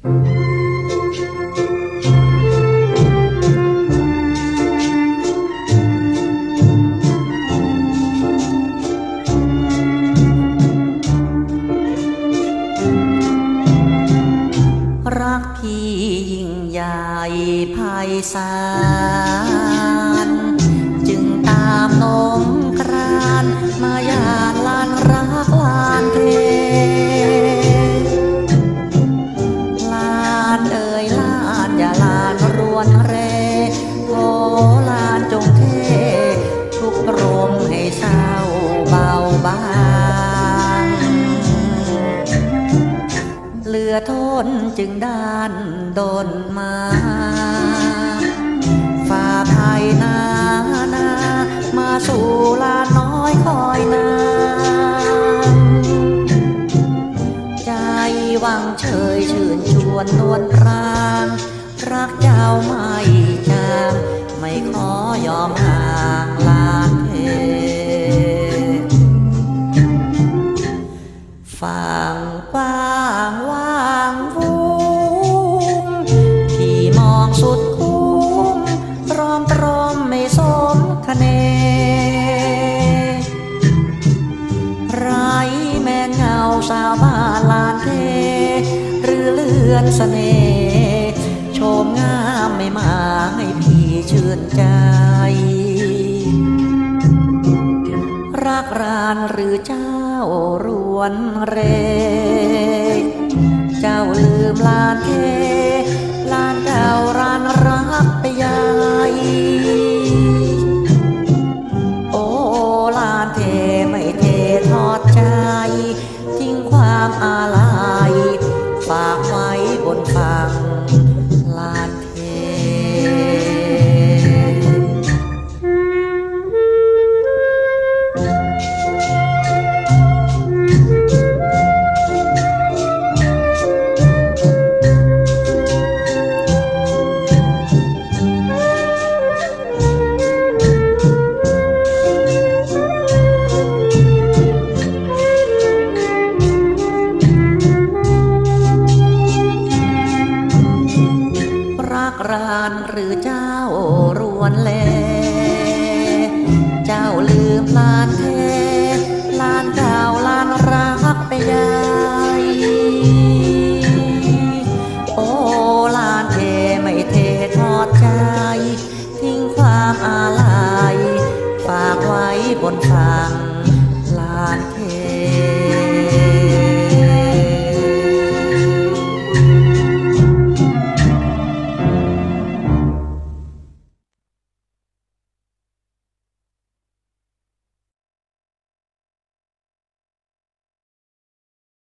รักพี่ยิ่งใหญ่ไพศาลจึงตามนมกราน มายานลานรักลานเท อทนจึงด้านดนมาฝ่าภัยนานา มาสู่ลาน้อยคอยนางใจวังเฉยชื่นชวนนวลปรางรักเจ้าไม่จางไม่ขอยอมห่างลานเทฝั่งกว้างว่า สาวบ้านลานเทหรือเลือนเสน่ห์ชมงามไม่มาให้พี่ชื่นใจ รักรานหรือเจ้ารวนเร บนฝั่ง รานหรือเจ้ารวนแล เจ้าลืมลานเทลานเก่าลานรักไปยายโอ้ลานเทไม่เททอดใจ ทิ้งความอาลัยฝากไว้บนทาง